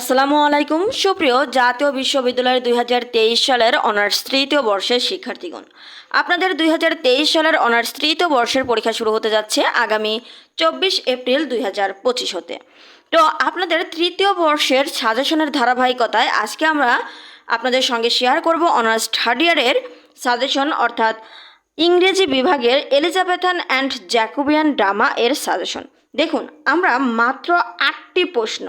আসসালামু আলাইকুম। সুপ্রিয় জাতীয় বিশ্ববিদ্যালয়ের দুই হাজার তেইশ সালের অনার্স তৃতীয় বর্ষের শিক্ষার্থীগণ, আপনাদের দুই হাজার তেইশ সালের অনার্স তৃতীয় বর্ষের পরীক্ষা শুরু হতে যাচ্ছে আগামী চব্বিশ এপ্রিল দুই হাজার পঁচিশ হতে। তো আপনাদের তৃতীয় বর্ষের সাজেশনের ধারাবাহিকতায় আজকে আমরা আপনাদের সঙ্গে শেয়ার করব অনার্স থার্ড ইয়ারের সাজেশন, অর্থাৎ ইংরেজি বিভাগের এলিজাবেথান অ্যান্ড জ্যাকোবিয়ান ড্রামা এর সাজেশন। দেখুন, আমরা মাত্র আটটি প্রশ্ন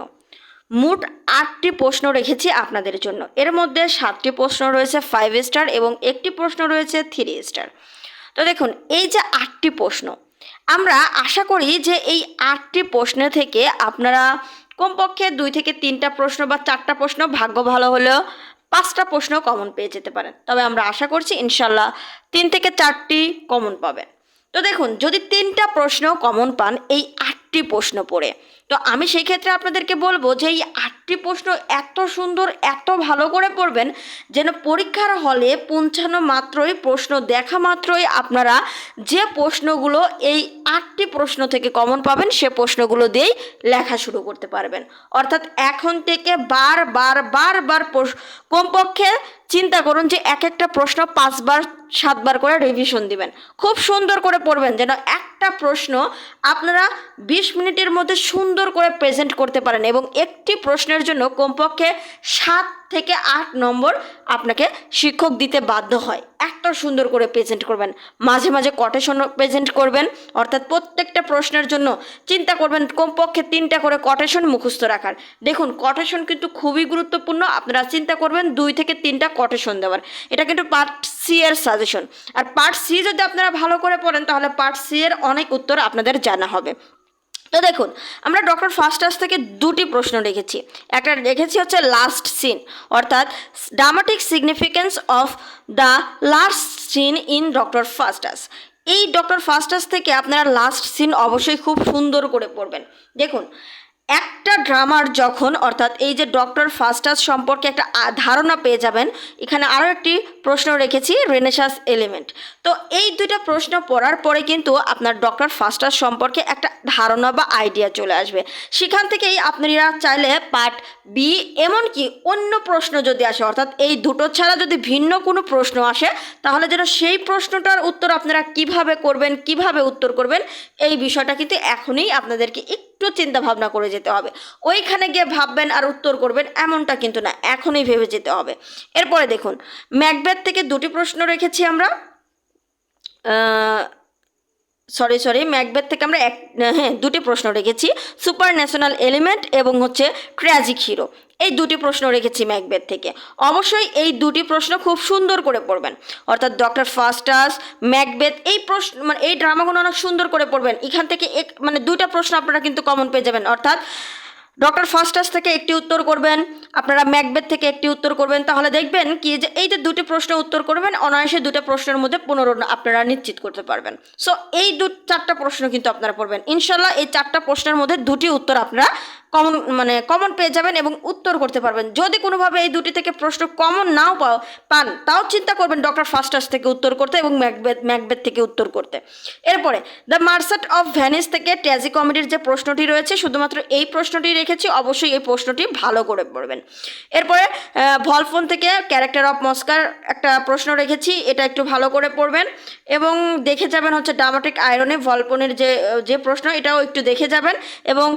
মোট আটটি প্রশ্ন রেখেছি আপনাদের জন্য। এর মধ্যে সাতটি প্রশ্ন রয়েছে ফাইভ স্টার এবং একটি প্রশ্ন রয়েছে থ্রি স্টার তো দেখুন, এই যে আটটি প্রশ্ন, আমরা আশা করি যে এই আটটি প্রশ্ন থেকে আপনারা কমপক্ষে দুই থেকে তিনটা প্রশ্ন বা চারটা প্রশ্ন ভাগ্য ভালো হলেও পাঁচটা প্রশ্ন কমন পেয়ে যেতে পারেন। তবে আমরা আশা করছি ইনশাল্লাহ তিন থেকে চারটি কমন পাবেন। তো দেখুন, যদি তিনটা প্রশ্ন কমন পান এই আটটি প্রশ্ন পড়ে তো আমি সেই ক্ষেত্রে আপনাদেরকে বলব যে এই আটটি প্রশ্ন এত সুন্দর, এত ভালো করে পড়বেন যেন পরীক্ষার হলে পৌঁছানো মাত্রই, প্রশ্ন দেখা মাত্রই আপনারা যে প্রশ্নগুলো এই আটটি প্রশ্ন থেকে কমন পাবেন, সে প্রশ্নগুলো দিয়েই লেখা শুরু করতে পারবেন। অর্থাৎ এখন থেকে বার বার বার বার কমপক্ষে চিন্তা করুন যে এক একটা প্রশ্ন পাঁচবার, সাতবার করে রিভিশন দিবেন। খুব সুন্দর করে পড়বেন যেন একটা প্রশ্ন আপনারা বিশ মিনিটের মধ্যে সুন্দর করে প্রেজেন্ট করতে পারেন এবং একটি প্রশ্নের জন্য কমপক্ষে সাত থেকে আট নম্বর আপনাকে শিক্ষক দিতে বাধ্য হয়। একটা সুন্দর করে প্রেজেন্ট করবেন। মাঝে মাঝে কটেশন প্রেজেন্ট করবেন। অর্থাৎ প্রত্যেকটা প্রশ্নের জন্য চিন্তা করবেন, কমপক্ষে তিনটা করে কটেশন মুখস্থ রাখার। দেখুন কটেশন কিন্তু খুবই গুরুত্বপূর্ণ। আপনারা চিন্তা করবেন, দুই থেকে তিনটা কটেশন দেওয়ার। এটা কিন্তু পার্ট সি এর সাজেশন আর পার্ট সি যদি আপনারা ভালো করে পড়েন, তাহলে পার্ট সি এর অনেক উত্তর আপনাদের জানা হবে। তো দেখুন, আমরা ডক্টর ফাস্টাস থেকে দুটি প্রশ্ন রেখেছি। একটা রেখেছি হচ্ছে লাস্ট সিন অর্থাৎ dramatic significance of the last scene in Doctor Faustus এই ডক্টর ফাস্টাস থেকে আপনারা লাস্ট সিন অবশ্যই খুব সুন্দর করে পড়বেন। দেখুন, একটা ড্রামার যখন, অর্থাৎ এই যে ডক্টর ফাস্টাস সম্পর্কে একটা ধারণা পেয়ে যাবেন, এখানে আরও একটি প্রশ্ন রেখেছি রেনেসাস এলিমেন্ট তো এই দুইটা প্রশ্ন পড়ার পরে কিন্তু আপনার ডক্টর ফাস্টাস সম্পর্কে একটা ধারণা বা আইডিয়া চলে আসবে। সেখান থেকেই আপনারা চাইলে পার্ট বি এমনকি অন্য প্রশ্ন যদি আসে, অর্থাৎ এই দুটো ছাড়া যদি ভিন্ন কোনো প্রশ্ন আসে, তাহলে যেন সেই প্রশ্নটার উত্তর আপনারা কীভাবে করবেন, কীভাবে উত্তর করবেন, এই বিষয়টা কিন্তু এখনই আপনাদেরকে একটু চিন্তা ভাবনা করে যেতে হবে। ওইখানে গিয়ে ভাববেন আর উত্তর করবেন এমনটা কিন্তু না, এখনই ভেবে যেতে হবে। এরপরে দেখুন ম্যাকবেথ থেকে দুটি প্রশ্ন রেখেছি আমরা। সরি সরি ম্যাকবেথ থেকে আমরা এক হ্যাঁ দুটি প্রশ্ন রেখেছি। সুপার ন্যাশনাল এলিমেন্ট এবং হচ্ছে ট্র্যাজিক হিরো এই দুটি প্রশ্ন রেখেছি ম্যাকবেথ থেকে। অবশ্যই এই দুটি প্রশ্ন খুব সুন্দর করে পড়বেন। অর্থাৎ ডক্টর ফাস্টাস ম্যাকবেথ এই প্রশ্ন মানে এই ড্রামাগুলো অনেক সুন্দর করে পড়বেন। এখান থেকে এক মানে দুইটা প্রশ্ন আপনারা কিন্তু কমন পেয়ে যাবেন। অর্থাৎ ডক্টর ফাস্টাস থেকে একটি উত্তর করবেন, আপনারা ম্যাকবেথ থেকে একটি উত্তর করবেন, তাহলে দেখবেন কি যে এই যে দুটি প্রশ্ন উত্তর করবেন, অনায়াসে দুটো প্রশ্নের মধ্যে পনেরো আপনারা নিশ্চিত করতে পারবেন। সো এই দু, চারটা প্রশ্ন কিন্তু আপনারা পড়বেন। ইনশাল্লাহ এই চারটা প্রশ্নের মধ্যে দুটি উত্তর আপনারা কমন মানে কমন পেয়ে যাবেন এবং উত্তর করতে পারবেন। যদি কোনোভাবে এই দুটি থেকে প্রশ্ন কমন নাও পাও, পান, তাও চিন্তা করবেন ডক্টর ফাস্টাস থেকে উত্তর করতে এবং ম্যাকবেথ ম্যাকবেথ থেকে উত্তর করতে। এরপরে, দ্য মার্সেট অফ ভ্যানিস থেকে ট্যাজি কমেডির যে প্রশ্নটি রয়েছে, শুধুমাত্র এই প্রশ্নটি রেখেছি, অবশ্যই এই প্রশ্নটি ভালো করে পড়বেন। এরপরে ভলফোন থেকে ক্যারেক্টার অফ মস্কার একটা প্রশ্ন রেখেছি, এটা একটু ভালো করে পড়বেন। এবং দেখে যাবেন হচ্ছে ড্রামাটিক আয়রনে ভলপনের যে যে প্রশ্ন, এটাও একটু দেখে যাবেন। এবং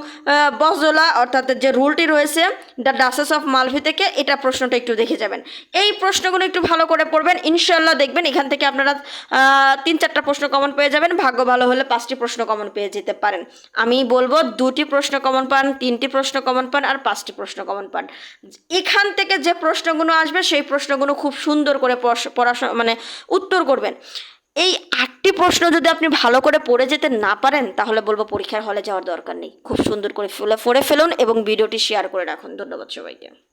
বসজোলা অর্থাৎ যে রুলটি রয়েছে, দ্য ডাসেস অফ মালভি থেকে এটা প্রশ্নটা একটু দেখে যাবেন। এই প্রশ্নগুলো একটু ভালো করে পড়বেন ইনশাল্লাহ দেখবেন এখান থেকে আপনারা তিন চারটা প্রশ্ন কমন পেয়ে যাবেন। ভাগ্য ভালো হলে পাঁচটি প্রশ্ন কমন পেয়ে যেতে পারেন। আমি বলব, দুটি প্রশ্ন কমন পান, তিনটি প্রশ্ন কমন পান আর পাঁচটি প্রশ্ন কমন পান। এখান থেকে যে প্রশ্নগুলো আসবে, সেই প্রশ্নগুলো খুব সুন্দর করে পড়াশ- পড়াশোনা মানে উত্তর করবেন। এই আটটি প্রশ্ন যদি আপনি ভালো করে পড়ে যেতে না পারেন, তাহলে বলব পরীক্ষার হলে যাওয়ার দরকার নেই। খুব সুন্দর করে পড়ে ফেলুন এবং ভিডিওটি শেয়ার করে রাখুন। ধন্যবাদ সবাইকে।